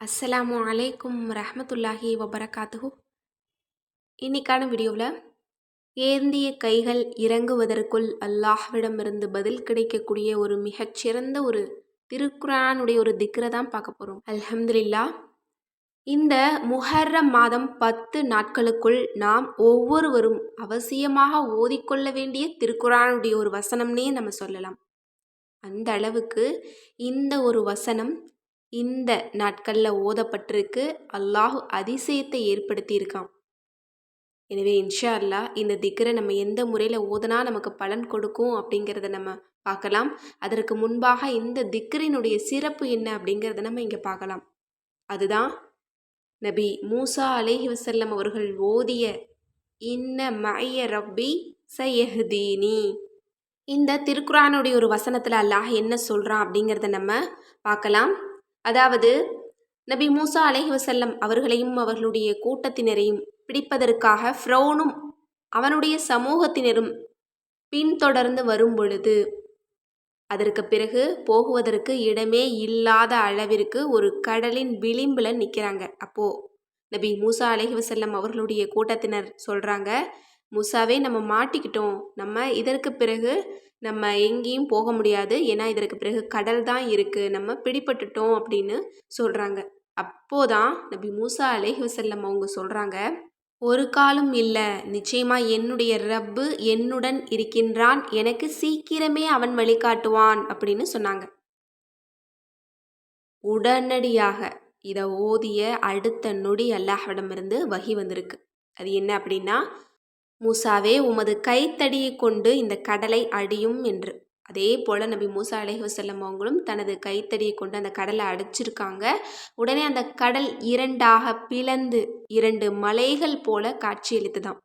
அஸ்ஸலாமு அலைக்கும் ரஹமத்துல்லாஹி வபரகாத்துஹு. இன்னைக்கான வீடியோவில் ஏந்திய கைகள் இறங்குவதற்குள் அல்லாஹ்விடமிருந்து பதில் கிடைக்கக்கூடிய ஒரு மிகச்சிறந்த ஒரு திருக்குரானுடைய ஒரு திக்ரை தான் பார்க்க போகிறோம் அல்ஹம்துலில்லா இந்த முஹர்ரம் மாதம் பத்து நாட்களுக்குள் நாம் ஒவ்வொருவரும் அவசியமாக ஓதிக்கொள்ள வேண்டிய திருக்குரானுடைய ஒரு வசனம்னே நம்ம சொல்லலாம். அந்த அளவுக்கு இந்த ஒரு வசனம் இந்த நாட்களில் ஓதப்பட்டிருக்கு. அல்லாஹ் அதிசயத்தை ஏற்படுத்தியிருக்கான். எனவே இன்ஷா அல்லாஹ் இந்த திக்கரை நம்ம எந்த முறையில் ஓதுனா நமக்கு பலன் கொடுக்கும் அப்படிங்கிறத நம்ம பார்க்கலாம். அதற்கு முன்பாக இந்த திக்கரினுடைய சிறப்பு என்ன அப்படிங்கிறத நம்ம இங்கே பார்க்கலாம். அதுதான் நபி மூசா அலேஹி வசல்லம் அவர்கள் ஓதிய இன்ன மய ரப்பி சயஹ்தீனி. இந்த திருக்குறானுடைய ஒரு வசனத்தில் அல்லாஹ் என்ன சொல்கிறான் அப்படிங்கிறத நம்ம பார்க்கலாம். அதாவது நபி மூசா அலைஹி வசல்லம் அவர்களையும் அவர்களுடைய கூட்டத்தினரையும் பிடிப்பதற்காக ஃப்ரௌனும் அவனுடைய சமூகத்தினரும் பின்தொடர்ந்து வரும் பொழுது அதற்கு பிறகு போகுவதற்கு இடமே இல்லாத அளவிற்கு ஒரு கடலின் விளிம்பில் நிற்கிறாங்க. அப்போது நபி மூசா அலைஹி வசல்லம் அவர்களுடைய கூட்டத்தினர் சொல்கிறாங்க மூசாவே நம்ம மாட்டிக்கிட்டோம். நம்ம இதற்கு பிறகு நம்ம எங்கேயும் போக முடியாது. ஏன்னா இதற்கு பிறகு கடல் தான் இருக்குது நம்ம பிடிபட்டுட்டோம் அப்படின்னு சொல்கிறாங்க அப்போதான் நபி மூசா அலேஹி வசல்லம் அவங்க சொல்கிறாங்க ஒரு காலம் இல்லை. நிச்சயமாக என்னுடைய ரப்பு என்னுடன் இருக்கின்றான். எனக்கு சீக்கிரமே அவன் வழிகாட்டுவான் அப்படின்னு சொன்னாங்க. உடனடியாக இதை ஓதிய அடுத்த நொடி அல்லாஹ்விடமிருந்து வகி வந்திருக்கு. அது என்ன அப்படின்னா மூசாவே உமது கைத்தடியை கொண்டு இந்த கடலை அடியும் என்று. அதே போல் நபி மூசா அலஹி வசல்லம் அவங்களும் தனது கைத்தடியை கொண்டு அந்த கடலை அடிச்சிருக்காங்க. உடனே அந்த கடல் இரண்டாக பிளந்து இரண்டு மலைகள் போல காட்சியளித்துதான்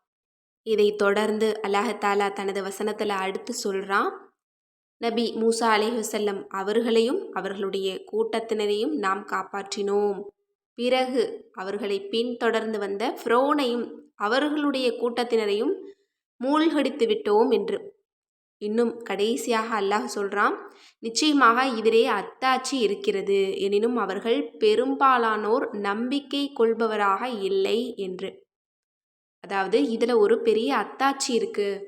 இதை தொடர்ந்து அல்லாஹாலா தனது வசனத்தில் அடுத்து சொல்கிறான் நபி மூசா அலஹி வசல்லம் அவர்களையும் அவர்களுடைய கூட்டத்தினரையும் நாம் காப்பாற்றினோம். பிறகு அவர்களை பின்தொடர்ந்து வந்த ஃப்ரோனையும் அவர்களுடைய கூட்டத்தினரையும் மூழ்கடித்து விட்டோம் என்று. இன்னும் கடைசியாக அல்லாஹ் சொல்கிறான் நிச்சயமாக இதிலே அத்தாட்சி இருக்கிறது. எனினும் அவர்கள் பெரும்பாலானோர் நம்பிக்கை கொள்பவராக இல்லை என்று. அதாவது இதில் ஒரு பெரிய அத்தாட்சி இருக்குது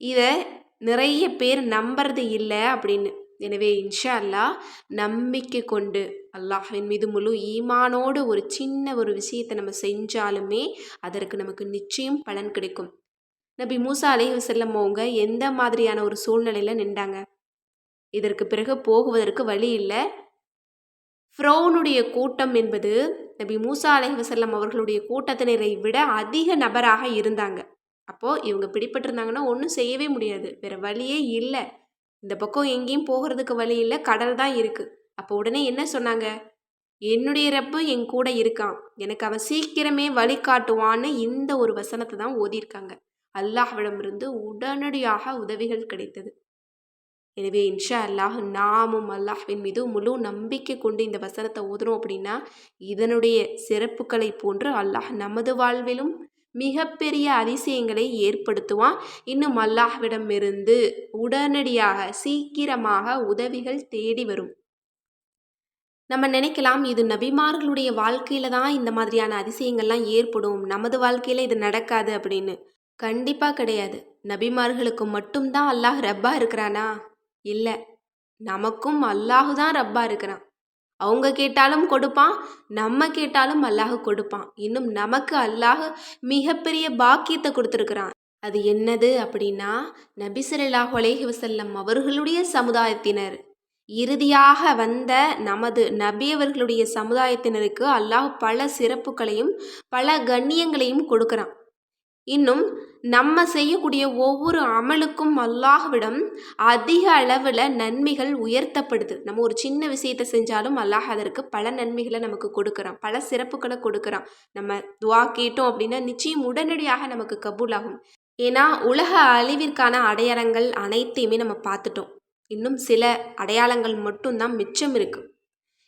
இதை நிறைய பேர் நம்புறது இல்லை அப்படின்னு. எனவே இன்ஷா அல்லாஹ் நம்பிக்கை கொண்டு அல்லாஹின் மீது முழு ஈமானோடு ஒரு சின்ன ஒரு விஷயத்தை நம்ம செஞ்சாலுமே அதற்கு நமக்கு நிச்சயம் பலன் கிடைக்கும். நபி மூசா அலேஹி வசல்லம் அவங்க எந்த மாதிரியான ஒரு சூழ்நிலையில் நின்றாங்க? இதற்கு பிறகு போகுவதற்கு வழி இல்லை. ஃப்ரௌனுடைய கூட்டம் என்பது நபி மூசா அலேஹி வசல்லம் அவர்களுடைய கூட்டத்தினரை விட அதிக நபராக இருந்தாங்க. அப்போது இவங்க பிடிபட்டிருந்தாங்கன்னா ஒன்றும் செய்யவே முடியாது. வேறு வழியே இல்லை. இந்த பக்கம் எங்கேயும் போகிறதுக்கு வழி இல்லை கடல் தான் இருக்குது அப்போ உடனே என்ன சொன்னாங்க? என்னுடைய ரப்பு என் கூட இருக்கான். எனக்கு அவன் சீக்கிரமே வழி காட்டுவான்னு இந்த ஒரு வசனத்தை தான் ஓதியிருக்காங்க. அல்லாஹ்விடமிருந்து உடனடியாக உதவிகள் கிடைத்தது. எனவே இன்ஷா அல்லாஹ் நாமும் அல்லாஹ்வின் மீது முழு நம்பிக்கை கொண்டு இந்த வசனத்தை ஓதுறோம் அப்படின்னா இதனுடைய சிறப்புகளை போன்று அல்லாஹ் நமது வாழ்விலும் மிகப்பெரிய அதிசயங்களை ஏற்படுத்துவான். இன்னும் அல்லாஹ்விடமிருந்து உடனடியாக சீக்கிரமாக உதவிகள் தேடி வரும். நம்ம நினைக்கலாம் இது நபிமார்களுடைய வாழ்க்கையில் தான் இந்த மாதிரியான அதிசயங்கள்லாம் ஏற்படும். நமது வாழ்க்கையில் இது நடக்காது அப்படின்னு. கண்டிப்பாக கிடையாது. நபிமார்களுக்கு மட்டும்தான் அல்லாஹ் ரப்பா இருக்கிறானா? இல்லை. நமக்கும் அல்லாஹு தான் ரப்பா இருக்கிறான். அவங்க கேட்டாலும் கொடுப்பான் நம்ம கேட்டாலும் அல்லாஹ் கொடுப்பான். இன்னும் நமக்கு அல்லாஹ் மிகப்பெரிய பாக்கியத்தை கொடுத்துருக்குறான். அது என்னது அப்படின்னா நபிசல்லாஹ் அலேஹி வசல்லம் அவர்களுடைய சமுதாயத்தினர். இறுதியாக வந்த நமது நபியவர்களுடைய சமுதாயத்தினருக்கு அல்லாஹ் பல சிறப்புகளையும் பல கண்ணியங்களையும் கொடுக்குறான். இன்னும் நம்ம செய்யக்கூடிய ஒவ்வொரு அமலுக்கும் அல்லாஹ்விடம் அதிக அளவில் நன்மைகள் உயர்த்தப்படுது. நம்ம ஒரு சின்ன விஷயத்தை செஞ்சாலும் அல்லாஹ் அதற்கு பல நன்மைகளை நமக்கு கொடுக்குறான். பல சிறப்புகளை கொடுக்குறான். நம்ம துவா கேட்டோம் அப்படின்னா நிச்சயம் உடனடியாக நமக்கு கபூல் ஆகும் ஏன்னா உலக அழிவிற்கான அடையாளங்கள் அனைத்தையுமே நம்ம பார்த்துட்டோம். இன்னும் சில அடையாளங்கள் மட்டும்தான் மிச்சம் இருக்குது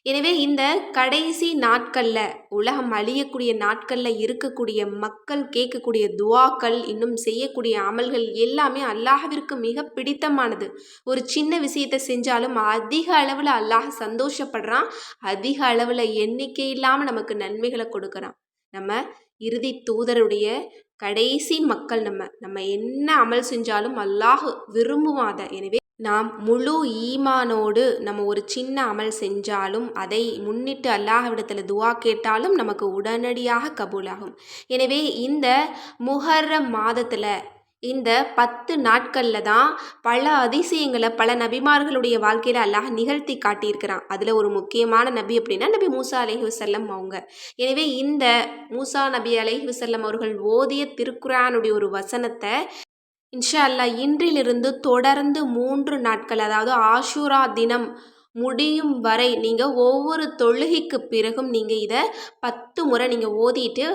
எனவே இந்த கடைசி நாட்களில் உலகம் அழியக்கூடிய நாட்களில் இருக்கக்கூடிய மக்கள் கேட்கக்கூடிய துவாக்கள் இன்னும் செய்யக்கூடிய அமல்கள் எல்லாமே அல்லாஹ்விற்கு மிக பிடித்தமானது. ஒரு சின்ன விஷயத்தை செஞ்சாலும் அதிக அளவில் அல்லாஹ் சந்தோஷப்படுறான் அதிக அளவில் எண்ணிக்கை இல்லாமல் நமக்கு நன்மைகளை கொடுக்குறான். நம்ம இறுதி தூதருடைய கடைசி மக்கள் நம்ம. நம்ம என்ன அமல் செஞ்சாலும் அல்லாஹ் விரும்புவாத எனவே நாம் முழு ஈமானோடு நம்ம ஒரு சின்ன அமல் செஞ்சாலும் அதை முன்னிட்டு அல்லாஹ்விடத்தில் துவா கேட்டாலும் நமக்கு உடனடியாக கபூலாகும். எனவே இந்த முஹர்ரம் மாதத்தில் இந்த பத்து நாட்களில் தான் பல அதிசயங்களை பல நபிமார்களுடைய வாழ்க்கையில் அல்லாஹ் நிகழ்த்தி காட்டியிருக்கிறான். அதில் ஒரு முக்கியமான நபி அப்படின்னா நபி மூசா அலைஹி வசல்லம் அவங்க. எனவே இந்த மூசா நபி அலைஹி வசல்லம் அவர்கள் ஓதிய திருக்குறானுடைய ஒரு வசனத்தை இன்ஷா அல்லாஹ் இன்றிலிருந்து தொடர்ந்து மூன்று நாட்கள் அதாவது ஆஷூரா தினம் முடியும் வரை நீங்கள் ஒவ்வொரு தொழுகைக்கு பிறகும் நீங்கள் இதை பத்து முறை நீங்கள் ஓதிட்டு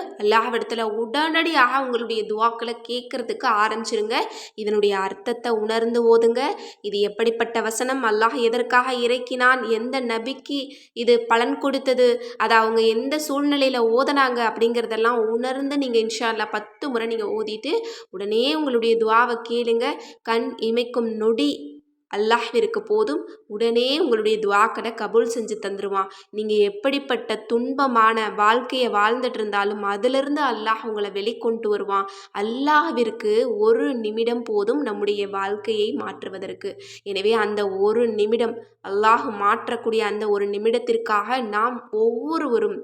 இடத்துல உடனடியாக உங்களுடைய துவாக்களை கேட்குறதுக்கு ஆரம்பிச்சிருங்க. இதனுடைய அர்த்தத்தை உணர்ந்து ஓதுங்க. இது எப்படிப்பட்ட வசனம்? அல்லாஹ் எதற்காக இறக்கினான்? எந்த நபிக்கு இது பலன் கொடுத்தது? அதை அவங்க எந்த சூழ்நிலையில் ஓதனாங்க? அப்படிங்கிறதெல்லாம் உணர்ந்து நீங்கள் இன்ஷா அல்லா பத்து முறை நீங்கள் ஓதிட்டு உடனே உங்களுடைய துவாவை கேளுங்க. கண் இமைக்கும் நொடி அல்லாஹ்விற்கு போதும் உடனே உங்களுடைய துவாக்களை கபூல் செஞ்சு தந்துடுவான் நீங்கள் எப்படிப்பட்ட துன்பமான வாழ்க்கையை வாழ்ந்துட்டு இருந்தாலும் அதிலிருந்து அல்லாஹ் உங்களை வெளிக்கொண்டு வருவான். அல்லாஹ்விற்கு ஒரு நிமிடம் போதும் நம்முடைய வாழ்க்கையை மாற்றுவதற்கு. எனவே அந்த ஒரு நிமிடம் அல்லாஹ் மாற்றக்கூடிய அந்த ஒரு நிமிடத்திற்காக நாம் ஒவ்வொருவரும்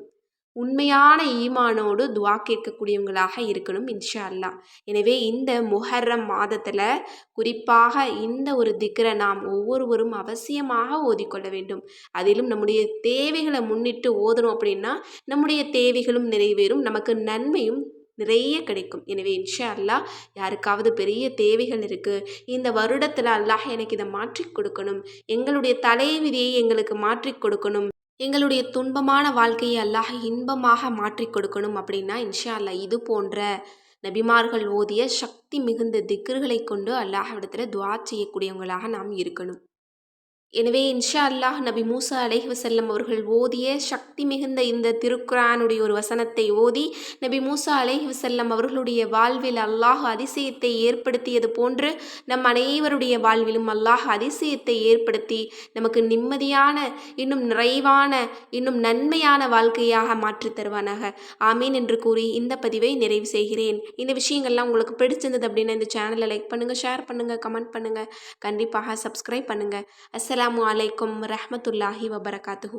உண்மையான ஈமானோடு துவா கேட்கக்கூடியவங்களாக இருக்கணும் இன்ஷா அல்லாஹ் எனவே இந்த முஹர்ரம் மாதத்தில் குறிப்பாக இந்த ஒரு திக்கரை நாம் ஒவ்வொருவரும் அவசியமாக ஓதிக்கொள்ள வேண்டும். அதிலும் நம்முடைய தேவைகளை முன்னிட்டு ஓதணும் அப்படின்னா நம்முடைய தேவைகளும் நிறைவேறும் நமக்கு நன்மையும் நிறைய கிடைக்கும். எனவே இன்ஷா அல்லாஹ் யாருக்காவது பெரிய தேவைகள் இருக்குது இந்த வருடத்தில் அல்லாஹ் எனக்கு இதை மாற்றி கொடுக்கணும் எங்களுடைய தலைவிதியை எங்களுக்கு மாற்றி கொடுக்கணும் எங்களுடைய துன்பமான வாழ்க்கையை அல்லாஹ் இன்பமாக மாற்றி கொடுக்கணும் அப்படின்னா இன்ஷா அல்லாஹ் இது போன்ற நபிமார்கள் ஓதிய சக்தி மிகுந்த திக்ருகளை கொண்டு அல்லாஹ்விடத்தில் துவா செய்யக்கூடியவங்களாக நாம் இருக்கணும். எனவே இன்ஷா அல்லாஹ் நபி மூசா அலைஹி வசல்லம் அவர்கள் ஓதிய சக்தி மிகுந்த இந்த திருக்குரானுடைய ஒரு வசனத்தை ஓதி நபி மூசா அலைஹி வசல்லம் அவர்களுடைய வாழ்வில் அல்லாஹ் அதிசயத்தை ஏற்படுத்தியது போன்று நம் அனைவருடைய வாழ்விலும் அல்லாஹ் அதிசயத்தை ஏற்படுத்தி நமக்கு நிம்மதியான இன்னும் நிறைவான இன்னும் நன்மையான வாழ்க்கையாக மாற்றி தருவானாக. ஆமீன் என்று கூறி இந்த பதிவை நிறைவு செய்கிறேன். இந்த விஷயங்கள்லாம் உங்களுக்கு பிடிச்சிருந்தது அப்படின்னா இந்த சேனலை லைக் பண்ணுங்கள் ஷேர் பண்ணுங்கள் கமெண்ட் பண்ணுங்கள் கண்டிப்பாக சப்ஸ்கிரைப் பண்ணுங்கள் அஸ்ஸலாமு அலைக்கும் ரஹமத்துல்லாஹி வபரகாத்துஹூ.